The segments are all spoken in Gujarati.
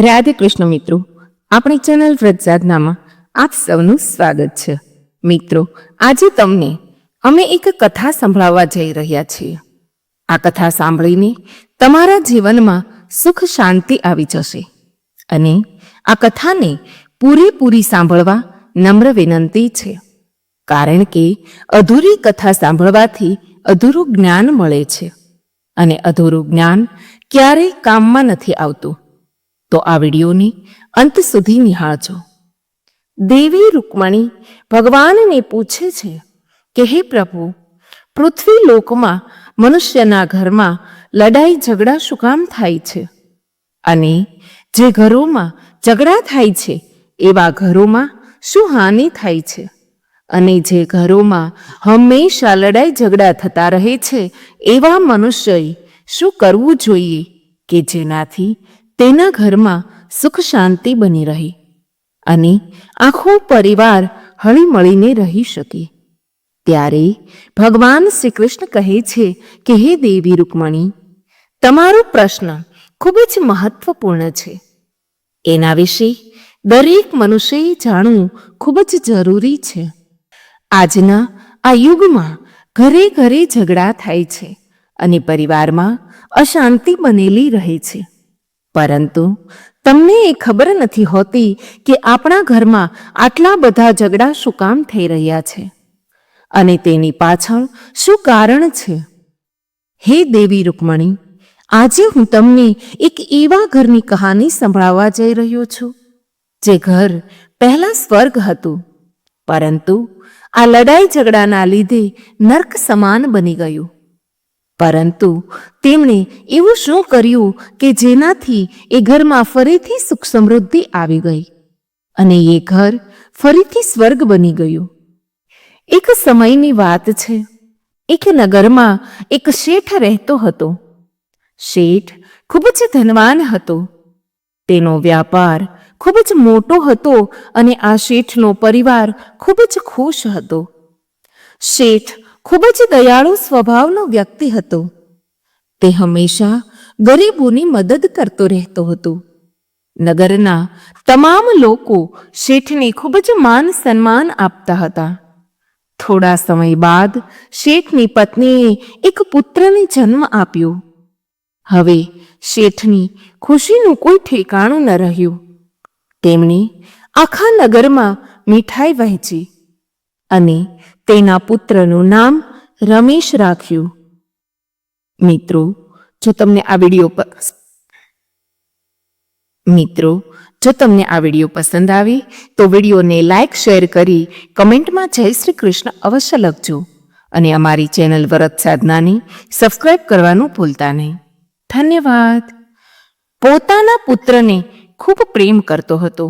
રાધે કૃષ્ણ મિત્રો, આપણી ચેનલ વ્રતસાધનામાં આપ સૌનું સ્વાગત છે. મિત્રો, આજે તમને અમે એક કથા સંભળાવવા જઈ રહ્યા છીએ. આ કથા સાંભળીને તમારા જીવનમાં સુખ શાંતિ આવી જશે અને આ કથાને પૂરેપૂરી સાંભળવા નમ્ર વિનંતી છે. કારણ કે અધૂરી કથા સાંભળવાથી અધૂરું જ્ઞાન મળે છે અને અધૂરું જ્ઞાન ક્યારેય કામમાં નથી આવતું. તો આ વિડીયોને અંત સુધી નિહાળજો. દેવી રૂકમણી ભગવાનને પૂછે છે કે, હે પ્રભુ, પૃથ્વી લોકમાં મનુષ્યના ઘરમાં લડાઈ, ઝઘડા શું કામ થાય છે? અને જે ઘરોમાં ઝઘડા થાય છે, એવા ઘરોમાં શું હાનિ થાય છે? અને જે ઘરોમાં હંમેશા લડાઈ, ઝઘડા થતા રહે છે, એવા મનુષ્યએ શું કરવું જોઈએ કે જેનાથી તેના ઘરમાં સુખ શાંતિ બની રહે અને આખો પરિવાર હળીમળીને રહી શકે. ત્યારે ભગવાન શ્રી કૃષ્ણ કહે છે કે, હે દેવી રૂકમણી, તમારો પ્રશ્ન ખૂબ જ મહત્વપૂર્ણ છે. એના વિશે દરેક મનુષ્યએ જાણવું ખૂબ જ જરૂરી છે. આજના આ યુગમાં ઘરે ઘરે ઝઘડા થાય છે અને પરિવારમાં અશાંતિ બનેલી રહે છે. પરંતુ તમને એ ખબર નથી હોતી કે આપણા ઘરમાં આટલા બધા ઝઘડા શું કામ થઈ રહ્યા છે? અને તેની પાછળ શું કારણ છે? હે દેવી રૂકમણી, આજે હું તમને એક એવા ઘરની કહાની સંભળાવવા જઈ રહ્યો છું, જે ઘર પહેલા સ્વર્ગ હતું, પરંતુ આ લડાઈ ઝઘડાના લીધે નર્ક સમાન બની ગયું. પરંતુ તેમણે એવું શું કર્યું કે જેનાથી એ ઘરમાં ફરીથી સુખ સમૃદ્ધિ આવી ગઈ અને એ ઘર ફરીથી સ્વર્ગ બની ગયું? એક સમયની વાત છે. એક નગરમાં એક શેઠ રહેતો હતો. શેઠ ખૂબ જ ધનવાન હતો. તેનો વ્યાપાર ખૂબ જ મોટો હતો અને આ શેઠનો પરિવાર ખૂબ જ ખુશ હતો. શેઠ ખૂબ જ દયાળુ સ્વભાવનો વ્યક્તિ હતો. તે હંમેશા ગરીબોની મદદ કરતો રહેતો હતો. નગરના તમામ લોકો શેઠને ખૂબ જ માન સન્માન આપતા હતા. થોડા સમય બાદ શેઠની પત્નીએ એક પુત્રને જન્મ આપ્યો. હવે શેઠની ખુશીનું કોઈ ઠેકાણું ન રહ્યું. તેમણે આખા નગરમાં મીઠાઈ વહેંચી અને તેના પુત્રનું નામ રમેશ રાખ્યું. મિત્રો, જો તમને આ વીડિયો મિત્રો, જો તમને આ વીડિયો પસંદ આવે, તો વિડીયોને લાઇક શેર કરી કમેન્ટમાં જય શ્રી કૃષ્ણ અવશ્ય લખજો અને અમારી ચેનલ વરત સાધનાની સબસ્ક્રાઇબ કરવાનું ભૂલતા નહીં. ધન્યવાદ. પોતાના પુત્રને ખૂબ પ્રેમ કરતો હતો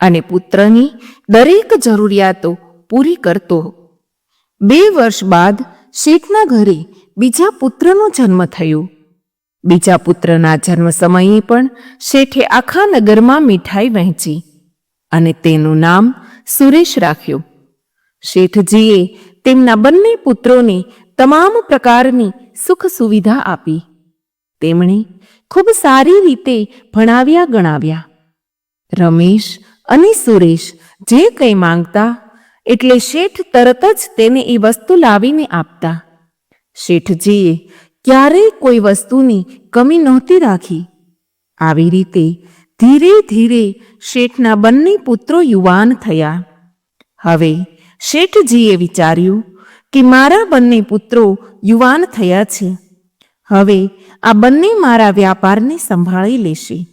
અને પુત્રની દરેક જરૂરિયાતો પૂરી કરતો બે વર્ષ બાદ શેઠના ઘરે બીજા પુત્રનો જન્મ થયો. બીજા પુત્રના જન્મ સમયે પણ શેઠે આખા નગરમાં મીઠાઈ વહેંચી અને તેનું નામ સુરેશ રાખ્યું. શેઠજીએ તેમના બંને પુત્રોને તમામ પ્રકારની સુખ સુવિધા આપી. તેમણે ખૂબ સારી રીતે ભણાવ્યા ગણાવ્યા. રમેશ અને સુરેશ જે કંઈ માંગતા એટલે શેઠ તરત જ તેને એ વસ્તુ લાવીને આપતા. શેઠજીએ ક્યારેય કોઈ વસ્તુની કમી નહોતી રાખી. આવી રીતે ધીરે ધીરે શેઠના બંને પુત્રો યુવાન થયા. હવે શેઠજીએ વિચાર્યું કે મારા બંને પુત્રો યુવાન થયા છે. હવે આ બંને મારા વ્યાપારને સંભાળી લેશે.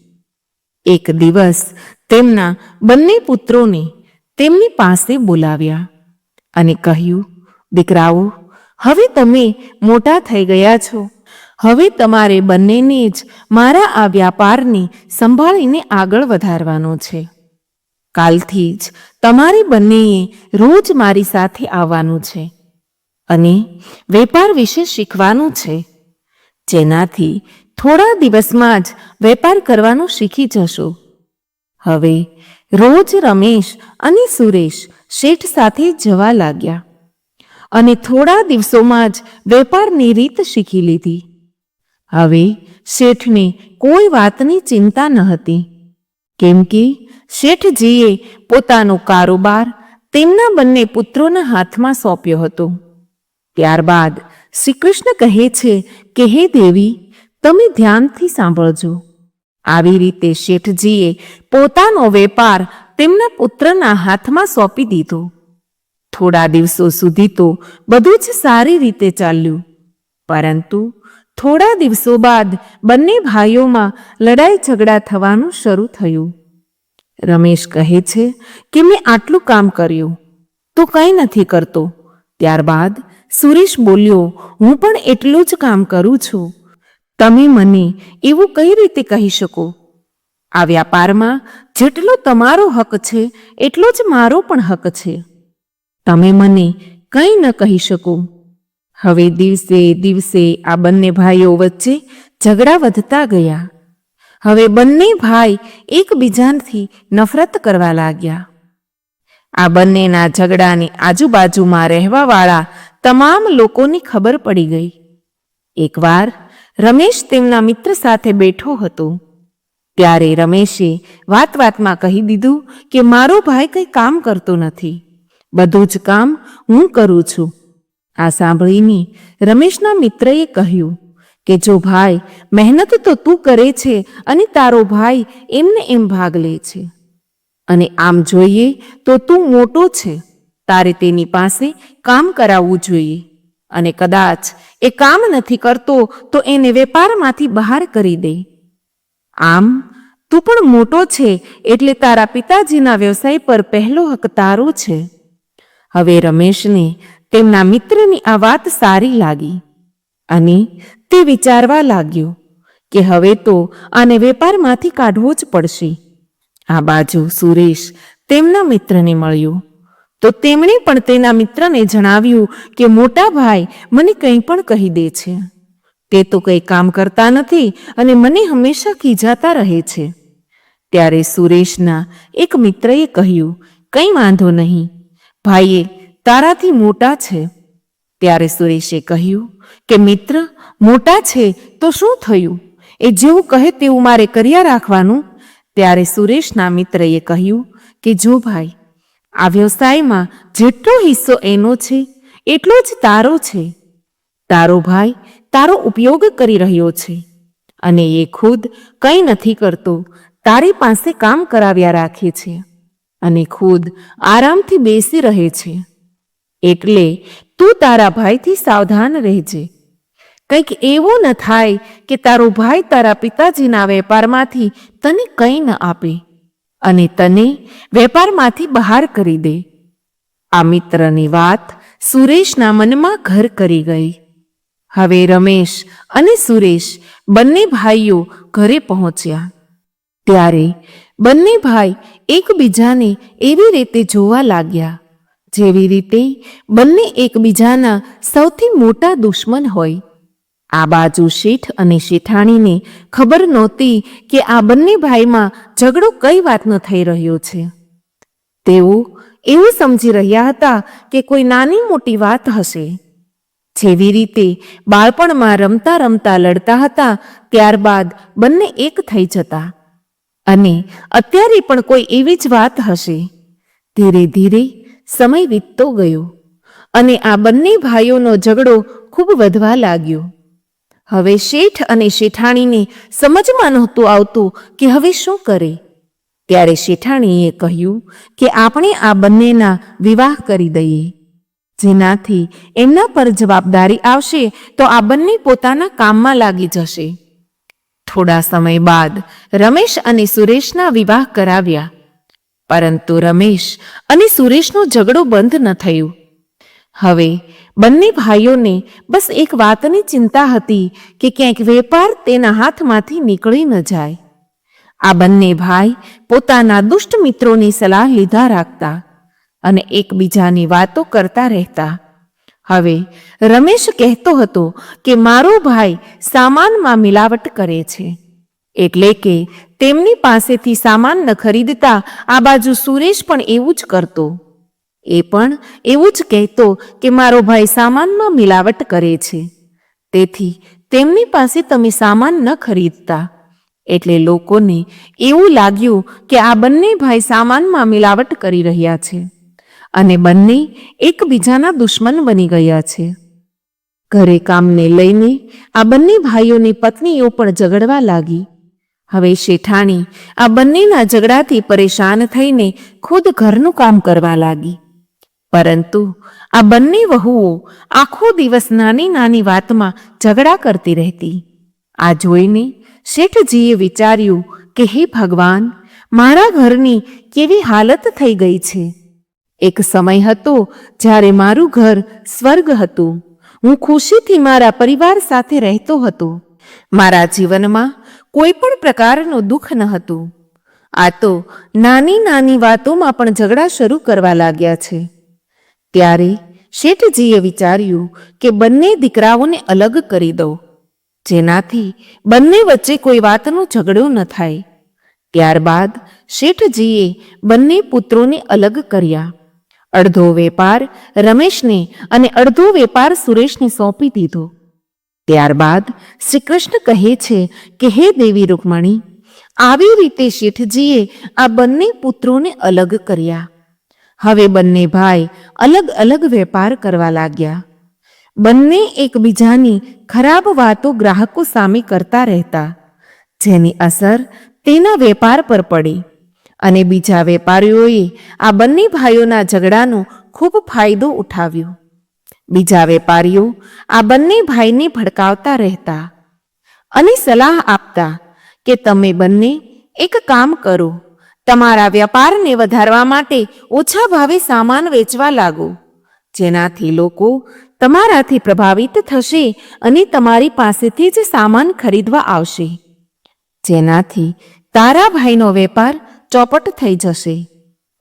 એક દિવસ તેમના બંને પુત્રોને તેમની પાસે બોલાવ્યા અને કહ્યું, દીકરાઓ, હવે તમે મોટા થઈ ગયા છો. હવે તમારે બંનેને જ મારા આ વ્યાપારને સંભાળીને આગળ વધારવાનો છે. કાલથી જ તમારે બંનેએ રોજ મારી સાથે આવવાનું છે અને વેપાર વિશે શીખવાનું છે. જેનાથી થોડા દિવસમાં જ વેપાર કરવાનું શીખી જશો. હવે રોજ રમેશ અને સુરેશ શેઠ સાથે જવા લાગ્યા. અને થોડા દિવસોમાં જ વેપારની રીત શીખી લીધી. હવે શેઠને કોઈ વાતની ચિંતા ન હતી. કેમ કે શેઠજીએ પોતાનો કારોબાર તેમના બંને પુત્રોના હાથમાં સોંપ્યો હતો. ત્યારબાદ શ્રી કૃષ્ણ કહે છે કે, હે દેવી, તમે ધ્યાનથી સાંભળજો. આવી રીતે શેઠજીએ પોતાનો વેપાર તેમના પુત્રના હાથમાં સોંપી દીધો. થોડા દિવસો સુધી તો બધું જ સારી રીતે ચાલ્યું. પરંતુ થોડા દિવસો બાદ બંને ભાઈઓમાં લડાઈ ઝઘડા થવાનું શરૂ થયું. રમેશ કહે છે કે મેં આટલું કામ કર્યું, તો કંઈ નથી કરતો. ત્યારબાદ સુરેશ બોલ્યો, હું પણ એટલું જ કામ કરું છું. તમે મને એવું કઈ રીતે કહી શકો? આ વ્યાપારમાં જેટલો તમારો હક છે, એટલો જ મારો પણ હક છે. તમે મને કંઈ ન કહી શકો? હવે દિવસે દિવસે આ બંને ભાઈઓ વચ્ચે ઝઘડા વધતા ગયા. હવે બંને ભાઈ એકબીજાથી નફરત કરવા લાગ્યા. આ બંનેના ઝઘડાની આજુબાજુમાં રહેવાવાળા તમામ લોકોની ખબર પડી ગઈ. એકવાર રમેશ તેમના મિત્ર સાથે બેઠો હતો. ત્યારે રમેશે વાત વાતમાં કહી દીધું કે મારો ભાઈ કંઈ કામ કરતો નથી. બધું જ કામ હું કરું છું. આ સાંભળીને રમેશના મિત્રએ કહ્યું કે જો ભાઈ મહેનત તો તું કરે છે અને તારો ભાઈ એમને એમ ભાગ લે છે. અને આમ જોઈએ તો તું મોટો છે. તારે તેની પાસે કામ કરાવવું જોઈએ. અને કદાચ એ કામ નથી કરતો, તો એને વેપારમાંથી બહાર કરી દે. આમ, તું પણ મોટો છે, એટલે તારા પિતાજીના વ્યવસાય પર પહેલો હક તારો છે. હવે રમેશને તેમના મિત્રની આ વાત સારી લાગી અને તે વિચારવા લાગ્યો કે હવે તો આને વેપારમાંથી કાઢવો જ પડશે. આ બાજુ સુરેશ તેમના મિત્રને મળ્યો. તો તેમણે પણ તેના મિત્રને જણાવ્યું કે, મોટા ભાઈ, મને કંઈ પણ કહી દે છે. તે તો કંઈ કામ કરતા નથી અને મને હંમેશા ખીજાતા રહે છે. ત્યારે સુરેશના એક મિત્રએ કહ્યું, કંઈ વાંધો નહીં. ભાઈએ, તારાથી મોટા છે. ત્યારે સુરેશે કહ્યું, કે મિત્ર, મોટા છે તો શું થયું? એ જેવું કહે તેવું મારે કર્યા રાખવાનું. ત્યારે સુરેશના મિત્રએ કહ્યું, કે જો ભાઈ આ વ્યવસાયમાં જેટલો હિસ્સો એનો છે, એટલો જ તારો છે. તારો ભાઈ તારો ઉપયોગ કરી રહ્યો છે અને એ ખુદ કંઈ નથી કરતો, તારી પાસે કામ કરાવ્યા રાખે છે અને ખુદ આરામથી બેસી રહે છે. એટલે તું તારા ભાઈથી સાવધાન રહેજે. કંઈક એવું ન થાય કે તારો ભાઈ તારા પિતાજીના વેપારમાંથી તને કંઈ ન આપે. અને તને વેપારમાંથી બહાર કરી દે. આ મિત્રની વાત સુરેશના મનમાં ઘર કરી ગઈ. હવે રમેશ અને સુરેશ બંને ભાઈઓ ઘરે પહોંચ્યા. ત્યારે બંને ભાઈ એકબીજાને એવી રીતે જોવા લાગ્યા, જેવી રીતે બંને એકબીજાના સૌથી મોટા દુશ્મન હોય. આ બાજુ શેઠ અને શેઠાણીને ખબર નહોતી કે આ બંને ભાઈમાં ઝઘડો કઈ વાતનો થઈ રહ્યો છે. તેઓ એવું સમજી રહ્યા હતા કે કોઈ નાની મોટી વાત હશે. જેવી રીતે બાળપણમાં રમતા રમતા લડતા હતા, ત્યારબાદ બંને એક થઈ જતા. અને અત્યારે પણ કોઈ એવી જ વાત હશે. ધીરે ધીરે સમય વીતતો ગયો અને આ બંને ભાઈઓનો ઝઘડો ખૂબ વધવા લાગ્યો. હવે શેઠ અને શેઠાણીને સમજમાં નહોતું આવતું કે હવે શું કરે. ત્યારે શેઠાણીએ કહ્યું કે આપણે આ બંનેના વિવાહ કરી દઈએ. જેનાથી એમના પર જવાબદારી આવશે તો આ બંને પોતાના કામમાં લાગી જશે. થોડા સમય બાદ રમેશ અને સુરેશના વિવાહ કરાવ્યા. પરંતુ રમેશ અને સુરેશનો ઝઘડો બંધ ન થયું. હવે બંને ભાઈઓને બસ એક વાતની ચિંતા હતી કે ક્યાંક વેપાર તેના હાથમાંથી નીકળી ન જાય. આ બંને ભાઈ પોતાના દુષ્ટ મિત્રોની સલાહ લીધા રાખતા અને એકબીજાની વાતો કરતા રહેતા. હવે રમેશ કહેતો હતો કે મારો ભાઈ સામાનમાં મિલાવટ કરે છે. એટલે કે તેમની પાસેથી સામાન ન ખરીદતા આ બાજુ સુરેશ પણ એવું જ કરતો. એ પણ એવું જ કહેતો કે મારો ભાઈ સામાનમાં મિલાવટ કરે છે. તેથી તેમની પાસે તમે સામાન ન ખરીદતા. એટલે લોકોને એવું લાગ્યું કે આ બંને ભાઈ સામાનમાં મિલાવટ કરી રહ્યા છે. અને બંને એકબીજાના દુશ્મન બની ગયા છે. ઘરે કામને લઈને આ બંને ભાઈઓની પત્નીઓ પણ ઝઘડવા લાગી. હવે શેઠાણી આ બંનેના ઝઘડાથી પરેશાન થઈને ખુદ ઘરનું કામ કરવા લાગી. પરંતુ આ બંને વહુઓ આખો દિવસ નાની નાની વાતમાં ઝઘડા કરતી રહેતી. આ જોઈને શેઠજીએ વિચાર્યું કે હે ભગવાન, મારા ઘરની કેવી હાલત થઈ ગઈ છે. એક સમય હતો જ્યારે મારું ઘર સ્વર્ગ હતું. હું ખુશીથી મારા પરિવાર સાથે રહેતો હતો. મારા જીવનમાં કોઈ પણ પ્રકારનું દુઃખ ન હતું. આ તો નાની નાની વાતોમાં પણ ઝઘડા શરૂ કરવા લાગ્યા છે. ત્યારે શેઠજીએ વિચાર્યું કે બંને દીકરાઓને અલગ કરી દો જેનાથી બંને વચ્ચે કોઈ વાતનો ઝઘડો ન થાય. ત્યારબાદ શેઠજીએ બંને પુત્રોને અલગ કર્યા. અડધો વેપાર રમેશને અને અડધો વેપાર સુરેશને સોંપી દીધો. ત્યારબાદ શ્રી કૃષ્ણ કહે છે કે, હે દેવી રૂકમણી, આવી રીતે શેઠજીએ આ બંને પુત્રોને અલગ કર્યા. હવે બંને ભાઈ અલગ અલગ વેપાર કરવા લાગ્યા. બંને એકબીજાની ખરાબ વાતો ગ્રાહકો સામે કરતા રહેતા. જેની અસર તેના વેપાર પર પડી અને બીજા વેપારીઓએ આ બંને ભાઈઓના ઝઘડાનો ખૂબ ફાયદો ઉઠાવ્યો. બીજા વેપારીઓ આ બંને ભાઈને ભડકાવતા રહેતા અને સલાહ આપતા કે તમે બંને એક કામ કરો. તમારા વ્યાપારને વધારવા માટે ઓછા ભાવે સામાન વેચવા લાગો. જેનાથી લોકો તમારાથી પ્રભાવિત થશે અને તમારી પાસેથી જ સામાન ખરીદવા આવશે. જેનાથી તારા ભાઈનો વેપાર ચોપટ થઈ જશે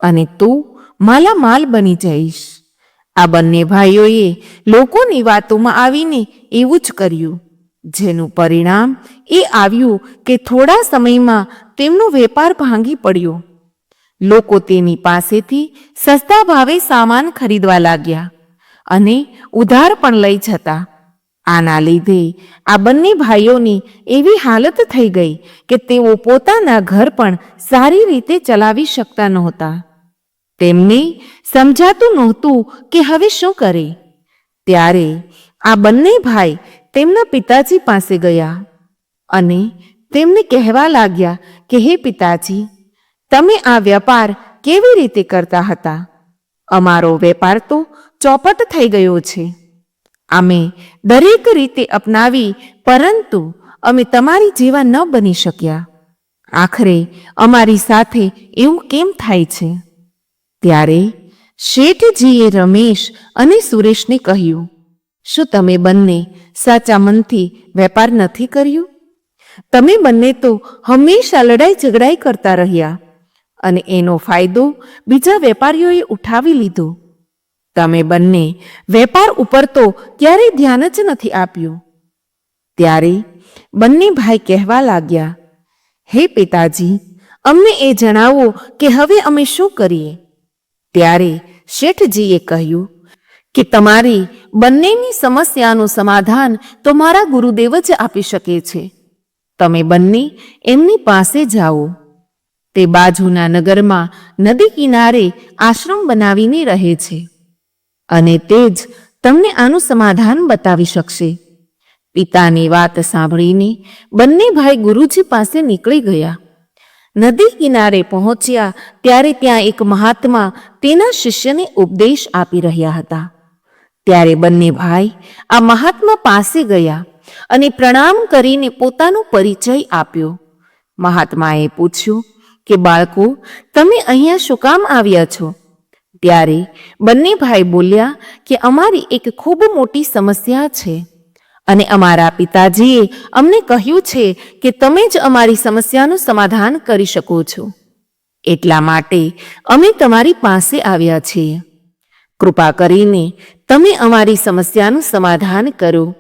અને તું માલામાલ બની જઈશ. આ બંને ભાઈઓએ લોકોની વાતોમાં આવીને એવું જ કર્યું, જેનું પરિણામ એ આવ્યું કે થોડા સમયમાં તેમનો વેપાર ભાંગી પડ્યો. લોકો તેની પાસેથી સસ્તા ભાવે સામાન ખરીદવા લાગ્યા અને ઉધાર પણ લઈ જતા. આના લીધે આ બંને ભાઈઓની એવી હાલત થઈ ગઈ કે તેઓ પોતાના ઘર પણ સારી રીતે ચલાવી શકતા નહોતા. તેમને સમજાતું નહોતું કે હવે શું કરે. ત્યારે આ બંને ભાઈ તેમના પિતાજી પાસે ગયા અને તેમને કહેવા લાગ્યા કે હે પિતાજી, તમે આ વેપાર કેવી રીતે કરતા હતા? અમારો વેપાર તો ચોપટ થઈ ગયો છે. અમે દરેક રીતે અપનાવી, પરંતુ અમે તમારી જેવા ન બની શક્યા. આખરે અમારી સાથે એવું કેમ થાય છે? ત્યારે શેઠજીએ રમેશ અને સુરેશને કહ્યું, શું તમે બંને સાચા મનથી વેપાર નથી કર્યું? તમે બંને તો હંમેશા લડાઈ ઝઘડાઈ કરતા રહ્યા. અને એનો ફાયદો બીજા વેપારીઓએ ઉઠાવી લીધો. તમે બંને વેપાર ઉપર તો ક્યારેય ધ્યાન જ નથી આપ્યું. ત્યારે બંને ભાઈ કહેવા લાગ્યા, હે પિતાજી, અમને એ જણાવો કે હવે અમે શું કરીએ? ત્યારે શેઠજીએ કહ્યું, કે તમારી બંનેની સમસ્યાનું સમાધાન તો મારા ગુરુદેવ જ આપી શકે છે. તમે બંને એમની પાસે જાઓ. તે બાજુના નગરમાં નદી કિનારે આશ્રમ બનાવીને રહે છે અને તે જ તમને આનું સમાધાન બતાવી શકશે. પિતાની વાત સાંભળીને બંને ભાઈ ગુરુજી પાસે નીકળી ગયા. નદી કિનારે પહોંચ્યા ત્યારે ત્યાં એક મહાત્મા તેના શિષ્યને ઉપદેશ આપી રહ્યા હતા. ત્યારે બંને ભાઈ આ મહાત્મા પાસે ગયા. અને પ્રણામ કરીને પોતાનો પરિચય આપ્યો. મહાત્માએ પૂછ્યું કે, બાળકો, તમે અહીંયા શું કામ આવ્યા છો? ત્યારે બંને ભાઈ બોલ્યા કે, અમારી એક ખૂબ મોટી સમસ્યા છે અને અમારા પિતાજીએ અમને કહ્યું છે કે, તમે જ અમારી સમસ્યાનું સમાધાન કરી શકો છો. એટલા માટે અમે તમારી પાસે આવ્યા છીએ. કૃપા કરીને તમે અમારી સમસ્યાનું સમાધાન કરો.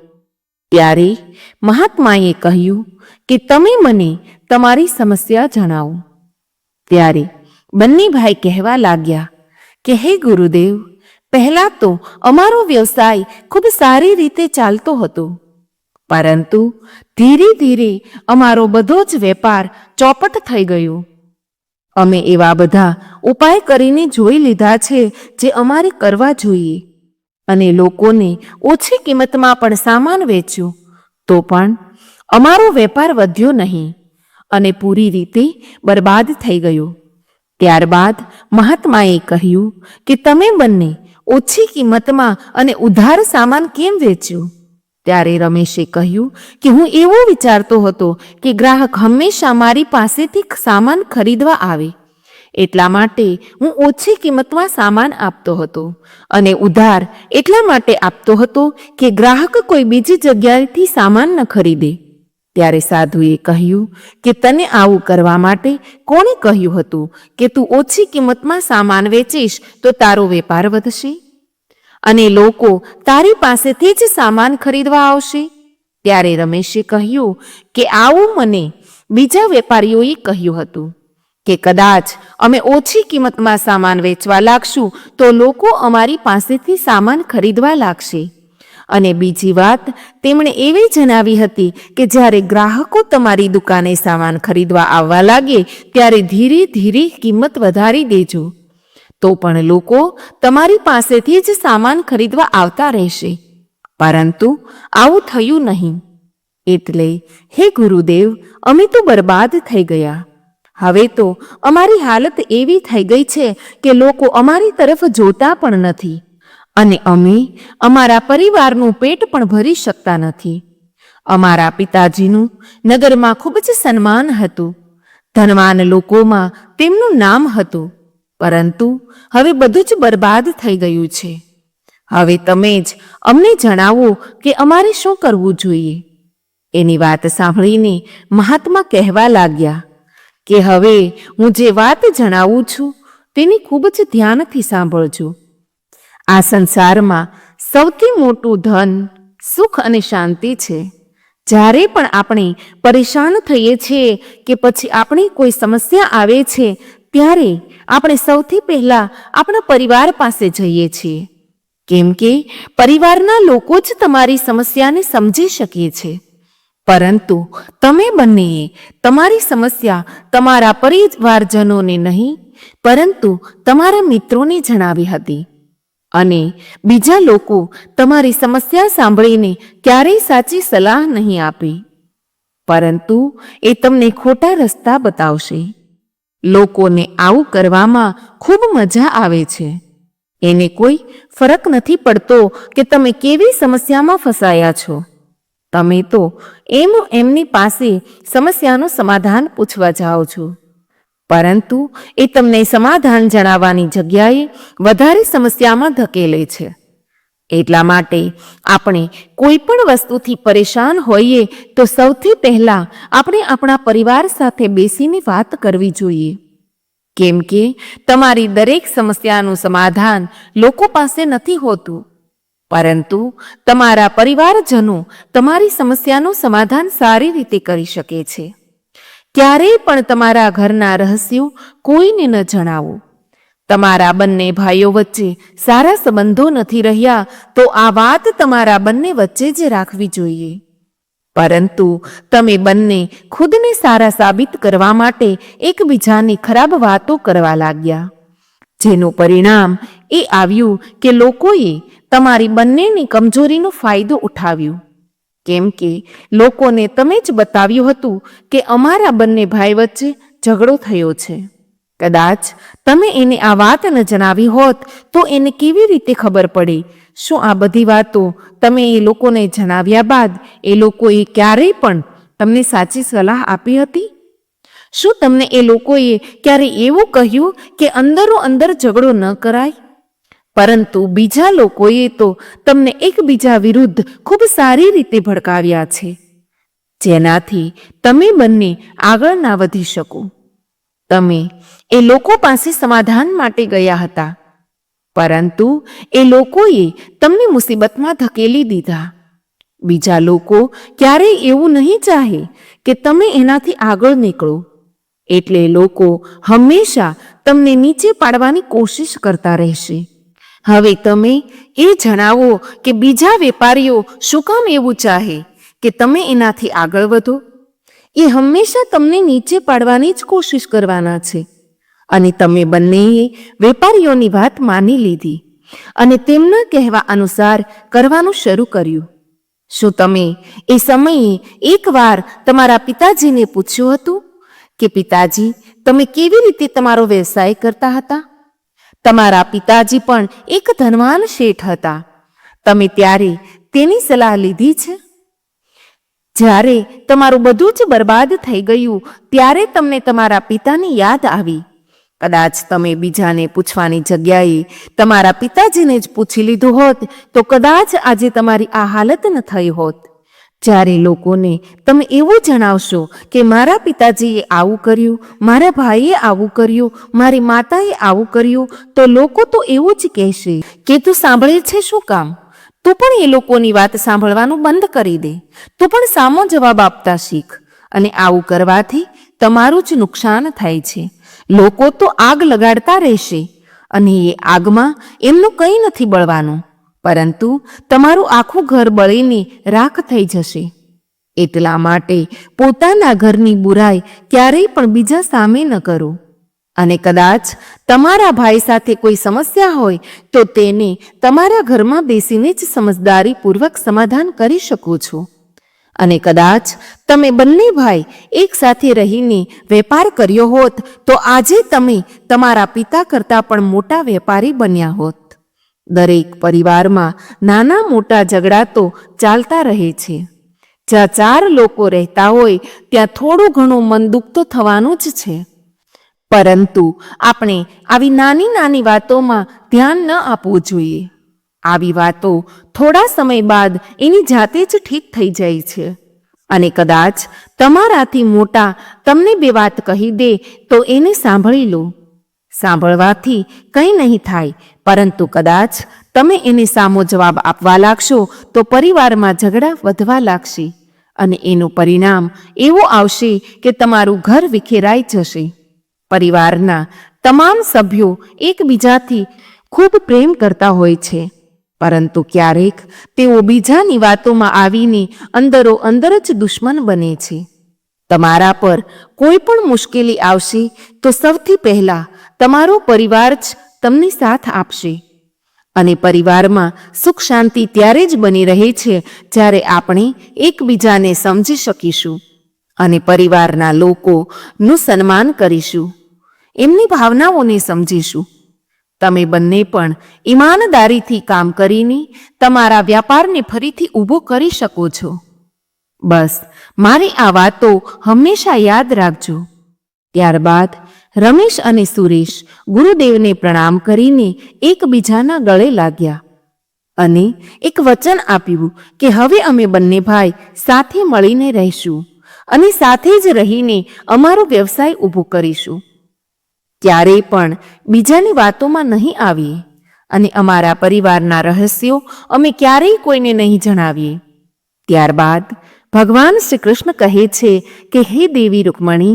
ત્યારે મહાત્માએ કહ્યું કે તમે મને તમારી સમસ્યા જણાવો. ત્યારે બંને ભાઈ કહેવા લાગ્યા કે, હે ગુરુદેવ, પહેલાં તો અમારો વ્યવસાય ખૂબ સારી રીતે ચાલતો હતો. પરંતુ ધીરે ધીરે અમારો બધો જ વેપાર ચોપટ થઈ ગયો. અમે એવા બધા ઉપાય કરીને જોઈ લીધા છે જે અમારે કરવા જોઈએ. અને લોકોને ઓછી કિંમતમાં પણ સામાન વેચ્યો, તો પણ અમારો વેપાર વધ્યો નહીં અને પૂરી રીતે બરબાદ થઈ ગયો. ત્યારબાદ મહાત્માએ કહ્યું કે, તમે બંને ઓછી કિંમતમાં અને ઉધાર સામાન કેમ વેચ્યું? ત્યારે રમેશે કહ્યું કે, હું એવું વિચારતો હતો કે ગ્રાહક હંમેશા મારી પાસેથી સામાન ખરીદવા આવે એટલા માટે હું ઓછી કિંમતમાં સામાન આપતો હતો અને ઉધાર એટલા માટે આપતો હતો કે ગ્રાહક કોઈ બીજી જગ્યાએથી સામાન ન ખરીદે. ત્યારે સાધુએ કહ્યું કે તને આવું કરવા માટે કોણે કહ્યું હતું કે તું ઓછી કિંમતમાં સામાન વેચીશ તો તારો વેપાર વધશે? અને લોકો તારી પાસેથી જ સામાન ખરીદવા આવશે? ત્યારે રમેશે કહ્યું કે આવું મને બીજા વેપારીઓએ કહ્યું હતું. કે કદાચ અમે ઓછી કિંમતમાં સામાન વેચવા લાગશું, તો લોકો અમારી પાસેથી સામાન ખરીદવા લાગશે. અને બીજી વાત, તેમણે એવી જણાવી હતી કે જ્યારે ગ્રાહકો તમારી દુકાને સામાન ખરીદવા આવવા લાગે, ત્યારે ધીરે ધીરે કિંમત વધારી દેજો. તો પણ લોકો તમારી પાસેથી જ સામાન ખરીદવા આવતા રહેશે. પરંતુ આવું થયું નહીં. એટલે હે ગુરુદેવ, અમે તો બરબાદ થઈ ગયા. હવે તો અમારી હાલત એવી થઈ ગઈ છે કે લોકો અમારી તરફ જોતા પણ નથી. અને અમે અમારા પરિવારનું પેટ પણ ભરી શકતા નથી. અમારા પિતાજીનું નગરમાં ખૂબ જ સન્માન હતું. ધનવાન લોકોમાં તેમનું નામ હતું. પરંતુ હવે બધું જ બરબાદ થઈ ગયું છે. હવે તમે જ અમને જણાવો કે અમારે શું કરવું જોઈએ. એની વાત સાંભળીને મહાત્મા કહેવા લાગ્યા. કે હવે હું જે વાત જણાવું છું તેની ખૂબ જ ધ્યાનથી સાંભળજો. આ સંસારમાં સૌથી મોટું ધન, સુખ અને શાંતિ છે. જ્યારે પણ આપણે પરેશાન થઈએ છીએ કે પછી આપણી કોઈ સમસ્યા આવે છે, ત્યારે આપણે સૌથી પહેલા આપણા પરિવાર પાસે જઈએ છીએ. કેમ કે પરિવારના લોકો જ તમારી સમસ્યાને સમજી શકે છે. પરંતુ તમે બંનેએ તમારી સમસ્યા તમારા પરિવારજનોને નહીં, પરંતુ તમારા મિત્રોને જણાવી હતી. અને બીજા લોકો તમારી સમસ્યા સાંભળીને ક્યારેય સાચી સલાહ નહીં આપી. પરંતુ એ તમને ખોટા રસ્તા બતાવશે. લોકોને આવું કરવામાં ખૂબ મજા આવે છે. એને કોઈ ફરક નથી પડતો કે તમે કેવી સમસ્યામાં ફસાયા છો. તમે તો એમ એમની પાસે સમસ્યાનું સમાધાન પૂછવા જાઓ છો. પરંતુ એ તમને સમાધાન જણાવવાની જગ્યાએ વધારે સમસ્યામાં ધકેલે છે. એટલા માટે આપણે કોઈ પણ વસ્તુથી પરેશાન હોઈએ તો સૌથી પહેલા આપણે આપણા પરિવાર સાથે બેસીને વાત કરવી જોઈએ. કેમ કે તમારી દરેક સમસ્યાનું સમાધાન લોકો પાસે નથી હોતું. પરંતુ તમારા પરિવારજનો તમારી સમસ્યાનું સમાધાન સારી રીતે કરી શકે છે. ક્યારેય પણ તમારા ઘરના રહસ્યો કોઈને ન જણાવો. તમારા બંને ભાઈઓ વચ્ચે સારા સંબંધો નથી રહ્યા તો આ વાત તમારા બંને વચ્ચે જ રાખવી જોઈએ. પરંતુ તમે બંને ખુદને સારા સાબિત કરવા માટે એકબીજાની ખરાબ વાતો કરવા લાગ્યા. જેનું પરિણામ એ આવ્યું કે લોકોએ તમારી બંનેની કમજોરીનો ફાયદો ઉઠાવ્યો. કેમ કે લોકોને તમે જ બતાવ્યું હતું કે અમારા બંને ભાઈ વચ્ચે ઝઘડો થયો છે. કદાચ તમે એને આ વાત ન જણાવી હોત તો એને કેવી રીતે ખબર પડે? શું આ બધી વાતો તમે એ લોકોને જણાવ્યા બાદ એ લોકોએ ક્યારેય પણ તમને સાચી સલાહ આપી હતી? શું તમને એ લોકોએ ક્યારે એવું કહ્યું કે અંદરો અંદર ઝઘડો ન કરાય? પરંતુ બીજા લોકોએ તો તમને એકબીજા વિરુદ્ધ ખૂબ સારી રીતે ભડકાવ્યા છે. જેનાથી તમે બંને આગળ ના વધી શકો. તમે એ લોકો પાસે સમાધાન માટે ગયા હતા. પરંતુ એ લોકોએ તમને મુસીબતમાં ધકેલી દીધા. બીજા લોકો ક્યારેય એવું નહીં ચાહે કે તમે એનાથી આગળ નીકળો. એટલે લોકો હંમેશા તમને નીચે પાડવાની કોશિશ કરતા રહેશે. હવે તમે એ જણાવો કે બીજા વેપારીઓ શું કામ એવું ચાહે કે તમે એનાથી આગળ વધો? એ હંમેશા તમને નીચે પાડવાની જ કોશિશ કરવાના છે. અને તમે બંનેએ વેપારીઓની વાત માની લીધી અને તેમના કહેવા અનુસાર કરવાનું શરૂ કર્યું. શું તમે એ સમયે એકવાર તમારા પિતાજીને પૂછ્યું હતું કે, પિતાજી, તમે કેવી રીતે તમારો વ્યવસાય કરતા હતા? તમારા પિતાજી પણ એક ધનવાન શેઠ હતા. તમે ત્યારે તેની સલાહ લીધી છે? જ્યારે તમારું બધું જ બરબાદ થઈ ગયું, ત્યારે તમને તમારા પિતાની યાદ આવી. કદાચ તમે બીજાને પૂછવાની જગ્યાએ તમારા પિતાજીને જ પૂછી લીધું હોત, તો કદાચ આજે તમારી આ હાલત ન થઈ હોત. જ્યારે લોકોને તમે એવું જણાવશો કે મારા પિતાજીએ આવું કર્યું, મારા ભાઈએ આવું કર્યું, મારી માતાએ આવું કર્યું, તો લોકો તો એવું જ કહેશે કે તું સાંભળે છે શું કામ? તું પણ એ લોકોની વાત સાંભળવાનું બંધ કરી દે. તું પણ સામો જવાબ આપતા શીખ અને આવું કરવાથી તમારું જ નુકસાન થાય છે. લોકો તો આગ લગાડતા રહેશે અને એ આગમાં એમનું કંઈ નથી બળવાનું. પરંતુ તમારું આખું ઘર બળીને રાખ થઈ જશે. એટલા માટે પોતાના ઘરની બુરાઈ ક્યારેય પણ બીજા સામે ન કરો. અને કદાચ તમારા ભાઈ સાથે કોઈ સમસ્યા હોય, તો તેને તમારા ઘરમાં બેસીને જ સમજદારીપૂર્વક સમાધાન કરી શકો છો. અને કદાચ તમે બંને ભાઈ એકસાથે રહીને વેપાર કર્યો હોત, તો આજે તમે તમારા પિતા કરતાં પણ મોટા વેપારી બન્યા હોત. દરેક પરિવારમાં નાના મોટા ઝઘડા તો ચાલતા રહે છે. જ્યાં ચાર લોકો રહેતા હોય, ત્યાં થોડું ઘણું મન દુઃખ તો થવાનું જ છે. પરંતુ આપણે આવી નાની નાની વાતોમાં ધ્યાન ન આપવું જોઈએ. આવી વાતો થોડા સમય બાદ એની જાતે જ ઠીક થઈ જાય છે. અને કદાચ તમારાથી મોટા તમને બે વાત કહી દે તો એને સાંભળી લો. સાંભળવાથી કંઈ નહીં થાય, પરંતુ કદાચ તમે એને સામો જવાબ આપવા લાગશો તો પરિવારમાં ઝઘડા વધવા લાગશે અને એનું પરિણામ એવું આવશે કે તમારું ઘર વિખેરાઈ જશે. પરિવારના તમામ સભ્યો એકબીજાથી ખૂબ પ્રેમ કરતા હોય છે, પરંતુ ક્યારેક તેઓ બીજાની વાતોમાં આવીને અંદરો અંદર જ દુશ્મન બને છે. તમારા પર કોઈ પણ મુશ્કેલી આવશે તો સૌથી પહેલા તમારો પરિવાર જ તમને સાથ આપશે. અને પરિવારમાં સુખ શાંતિ ત્યારે જ બની રહે છે જ્યારે આપણે એકબીજાને સમજી શકીશું અને પરિવારના લોકોનું સન્માન કરીશું. એમની ભાવનાઓને સમજીશું. તમે બંને પણ ઈમાનદારીથી કામ કરીને તમારા વ્યાપારને ફરીથી ઊભો કરી શકો છો. બસ, મારી આ વાતો હંમેશા યાદ રાખજો. ત્યારબાદ રમેશ અને સુરેશ ગુરુદેવને પ્રણામ કરીને એકબીજાના ગળે લાગ્યા. અને એક વચન આપ્યું કે હવે અમે બંને ભાઈ સાથે મળીને રહીશું અને સાથે જ રહીને અમારો વ્યવસાય ઊભો કરીશું. ક્યારેય પણ બીજાની વાતોમાં નહીં આવીએ અને અમારા પરિવારના રહસ્યો અમે ક્યારેય કોઈને નહીં જણાવીએ. ત્યારબાદ ભગવાન શ્રી કૃષ્ણ કહે છે કે, હે દેવી રૂકમણી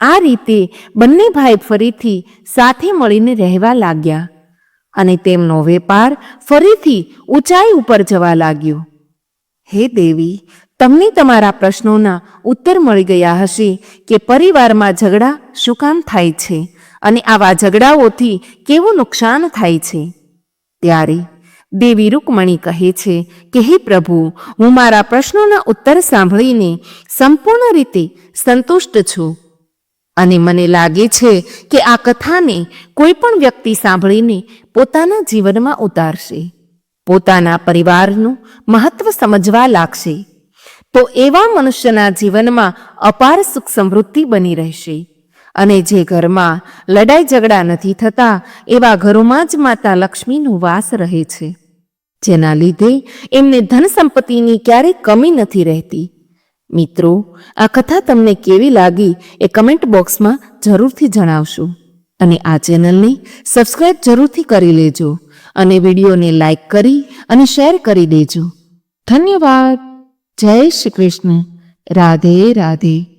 આ રીતે બંને ભાઈ ફરીથી સાથે મળીને રહેવા લાગ્યા અને તેમનો વેપાર ફરીથી ઊંચાઈ ઉપર જવા લાગ્યો. હે દેવી, તમને તમારા પ્રશ્નોના ઉત્તર મળી ગયા હશે કે પરિવારમાં ઝઘડા શું કામ થાય છે અને આવા ઝઘડાઓથી કેવું નુકસાન થાય છે? ત્યારે દેવી રૂકમણી કહે છે કે, હે પ્રભુ, હું મારા પ્રશ્નોના ઉત્તર સાંભળીને સંપૂર્ણ રીતે સંતુષ્ટ છું. અને મને લાગે છે કે આ કથાને કોઈ પણ વ્યક્તિ સાંભળીને પોતાના જીવનમાં ઉતારશે. પોતાના પરિવારનું મહત્વ સમજવા લાગશે. તો એવા મનુષ્યના જીવનમાં અપાર સુખ સમૃદ્ધિ બની રહેશે. અને જે ઘરમાં લડાઈ ઝઘડા નથી થતા, એવા ઘરોમાં જ માતા લક્ષ્મીનો વાસ રહે છે. જેના લીધે એમને ધન સંપત્તિની ક્યારેય કમી નથી રહેતી. મિત્રો, આ કથા તમને કેવી લાગી એ કમેન્ટ બોક્સમાં જરૂરથી જણાવશો. અને આ ચેનલને સબસ્ક્રાઇબ જરૂરથી કરી લેજો અને વિડીયોને લાઈક કરી અને શેર કરી દેજો. ધન્યવાદ. જય શ્રી કૃષ્ણ. રાધે રાધે.